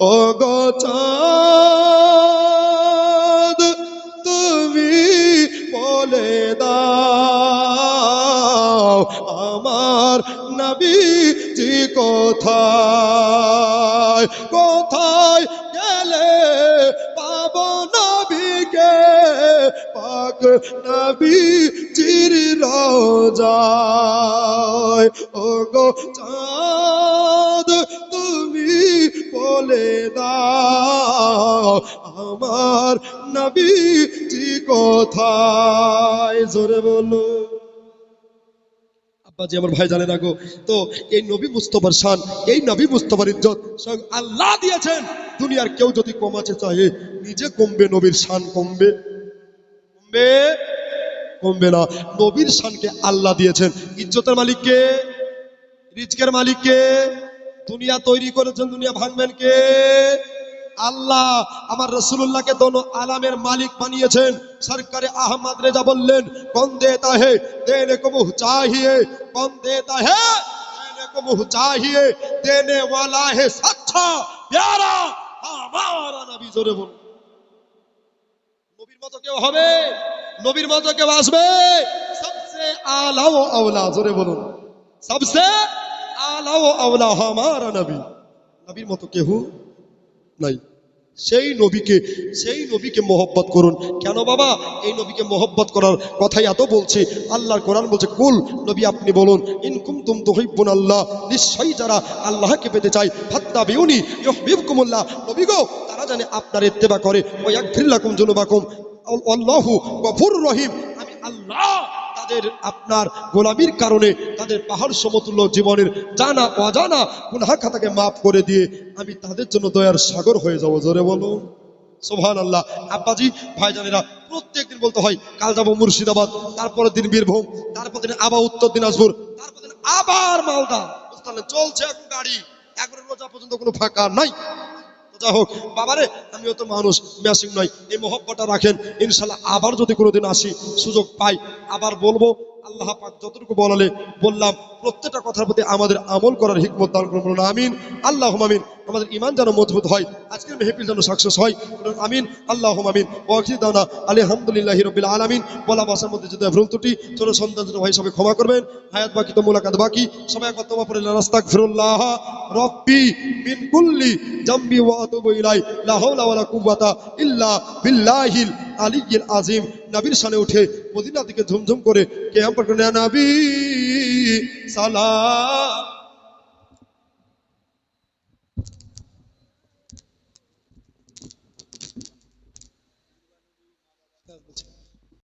ও গো চাঁদ, তুমি বলে দাও, আমার নবী জি কোথায়? কোথায় গেলে পাব নবীকে? পাক নবী চির রোজায় ও গো বলে দাও, আমার নবী কোথায়? জোরে বলো। আব্বাজি, আমার ভাই জানে তো এই নবী মুস্তফার শান, এই নবী মুস্তফার ইজ্জত আল্লাহ দিয়েছেন। দুনিয়ার কেউ যদি কমাতে চাহে নিজে কমবে, নবীর শান কমবে। কমবে? কমবে না। নবীর শানকে আল্লাহ দিয়েছেন। ইজ্জতের মালিককে রিজকের মালিককে দুনিয়া তৈরি করেছেন, দুনিয়া ভাঙবেন কে? আল্লাহ আমার রসুল্লাহকে দোনো আলামের মালিক বানিয়েছেন। সরকারে আহমদ রেজা বললেন কোন দে হে দেনে কবু চাহিয়ে কোন দে তাহে, দেনে কবু চাহিয়ে, দেনে ওয়ালা হে সচ্ছা, প্যারা, আমার নবী জোরে বলুন। নবীর মতো কেউ হবে? নবীর মতো কেউ আসবে? সবচেয়ে আলাও আওলা, জোরে বলুন। সবচেয়ে নবীর মতো কেউ নাই। সেই নবীকে সেই নবীকে মোহব্বত করুন। কেন বাবা? এই নবীকে করার কথাই এত বলছে। আল্লাহর কোরআন বলছে, কুল, নবী আপনি বলুন ইনকুম তুম তুহিব্বুন আল্লাহ। নিশ্চয়ই যারা আল্লাহকে পেতে চায় ফাত্তা বিউনি ইউহিব্বুকুমুল্লাহ। নবী গো, তারা জানে আপনার ইত্তেবা করে। যুনুবাকুম। আল্লাহু গফুরুর রহিম। আমি আল্লাহ তাদের আপনার গোলামির কারণে তাদের পাহাড় সমতুল্য জীবনের জানা অজানা গুনাহ খাতাকে মাফ করে দিয়ে আমি তাদের জন্য দয়ার সাগর হয়ে যাব। জোরে বলো সোভান আল্লাহ আব্বাজি, ভাইজানেরা, প্রত্যেক দিন বলতে হয়, কাল যাব মুর্শিদাবাদ, তারপরের দিন বীরভূম তারপর দিন আবার উত্তর দিনাজপুর তারপর দিন আবার মালদা। চলছে এখন গাড়ি। এগারো রোজা পর্যন্ত কোনো ফাঁকা নাই। যা হোক। বাবারে, আমিও তো মানুষ ম্যাসিং নয় এই মহব্বটা রাখেন। ইনশাল্লাহ আবার যদি কোনোদিন আসি সুযোগ পাই। আবার বলব, আল্লাহ পাক যতটুকু বলালে বললাম প্রত্যেকটা কথার প্রতি আমাদের আমল করার হিকমত দান করুন আমিন। আল্লাহ আমিন। আমাদের ইমান যেন মজবুত হয়, আজকের মেহফিল যেন সাকসেস হয় আমিন। আল্লাহ আমিন। ওয়াকি দানা আলহামদুলিল্লাহ রবিল আলামিন। বলা বাসার মধ্যে যদি ভুল ত্রুটি ছোট সন্তান ছোট ভাই সবাই ক্ষমা করবেন। হায়াত বাকি, তো মুলাকাত বাকি। সবাই একবার তোমা পড়ে রাস্তাক ফিরুল্লাহ রব্বি মিন কুল্লি জাম্বি ওয়া আতুবু ইলাই লা হাওলা ওয়ালা কুওয়াতা ইল্লা বিল্লাহিল আলিয়্যিল আযীম। নবীর শানে উঠে মদিনা দিকে ঝুমঝুম করে পাঠ করে নবী! সালাম